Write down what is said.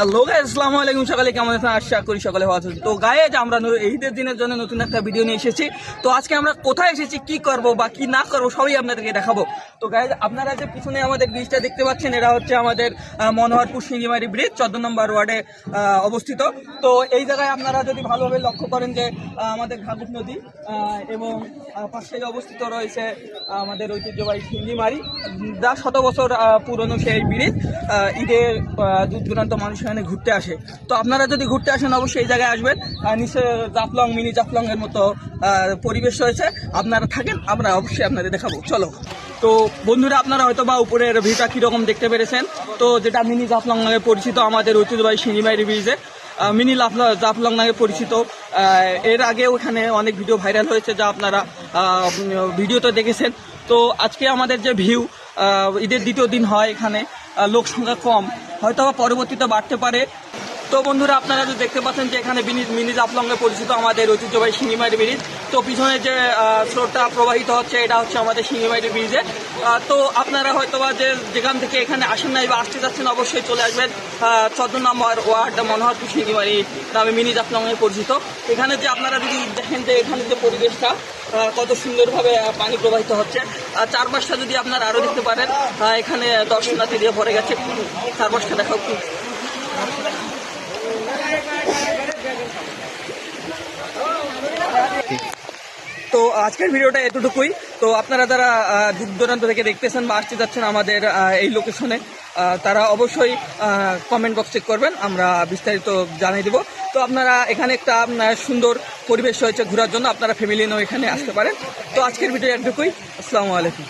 Hello guys আসসালামু আলাইকুম সকালে কেমন আছেন? আশা করি সকালে ভালো আছেন। তো গায়েজ আমরা ঈদের দিনের জন্য নতুন একটা ভিডিও নিয়ে এসেছি। তো আজকে আমরা কোথায় এসেছি, কি করব বা কি না করব, সবই আপনাদেরকে দেখাবো। তো গায়েজ আপনারা যে পিছনে আমাদের ব্রিজটা দেখতে পাচ্ছেন, এটা হচ্ছে আমাদের মনোহরপুর সিঙ্গিমারি ব্রিজ চোদ্দ নম্বর ওয়ার্ডে অবস্থিত। তো এই জায়গায় আপনারা যদি ভালোভাবে লক্ষ্য করেন যে আমাদের ঘাগুট নদী এবং পাশেই অবস্থিত রয়েছে আমাদের ঐতিহ্যবাহী সিঙ্গিমারি, যা শত বছর পুরনো সেই ব্রিজ ঈদের দূর দূরান্ত মানুষ এখানে ঘুরতে আসে। তো আপনারা যদি ঘুরতে আসেন, অবশ্যই এই জায়গায় আসবেন। নিচে জাফলং, মিনি জাফলং এর মতো পরিবেশ রয়েছে। আপনারা থাকেন, আমরা অবশ্যই আপনাদের দেখাবো। চলো। তো বন্ধুরা, আপনারা হয়তো বা উপরের ভিউটা কীরকম দেখতে পেরেছেন? তো যেটা মিনি জাফলং নামে পরিচিত, আমাদের ঐতিহ্যবাহী সিঙ্গিমারি ব্রিজে মিনি লাফলা, জাফলং নামে পরিচিত। এর আগে ওখানে অনেক ভিডিও ভাইরাল হয়েছে, যা আপনারা ভিডিওতে দেখেছেন। তো আজকে আমাদের যে ভিউ ঈদের দ্বিতীয় দিন হয় এখানে লোক সংখ্যা কম। হয়তো পরবর্তীতে বাড়তে পারে। তো বন্ধুরা, আপনারা যে দেখতে পাচ্ছেন যে এখানে মিনি জাফলংয়ে পরিচিত আমাদের ঐতিহ্যবাহী শিঙিমারি ব্রিজ। তো পিছনে যে স্রোতটা প্রবাহিত হচ্ছে, এটা হচ্ছে আমাদের শিঙিমারি ব্রিজে। তো আপনারা হয়তো বা যে, যেখান থেকে এখানে আসেন নাই বা আসতে যাচ্ছেন, অবশ্যই চলে আসবেন চোদ্দ নম্বর ওয়ার্ড মনোহরপুর শিঙিমারি নামে মিনি জাফলংয়ে পরিচিত। এখানে যে আপনারা যদি দেখেন যে, এখানে যে পরিবেশটা কত সুন্দরভাবে পানি প্রবাহিত হচ্ছে। আর চারপাশটা যদি আপনারা আরও দেখতে পারেন এখানে দর্শনার্থী দিয়ে ভরে গেছে। চারপাশটা দেখাও একটু। তো আজকের ভিডিওটা এতটুকুই। তো আপনারা যারা দূর দূরান্ত থেকে দেখতেছেন বা আসতে যাচ্ছেন আমাদের এই লোকেশনে তারা অবশ্যই কমেন্ট বক্স চেক করবেন, আমরা বিস্তারিত জানিয়ে দেব। তো আপনারা এখানে একটা সুন্দর পরিবেশ রয়েছে ঘোরার জন্য, আপনারা ফ্যামিলি নিয়েও এখানে আসতে পারেন। তো আজকের ভিডিও এতটুকুই। আসসালামু আলাইকুম।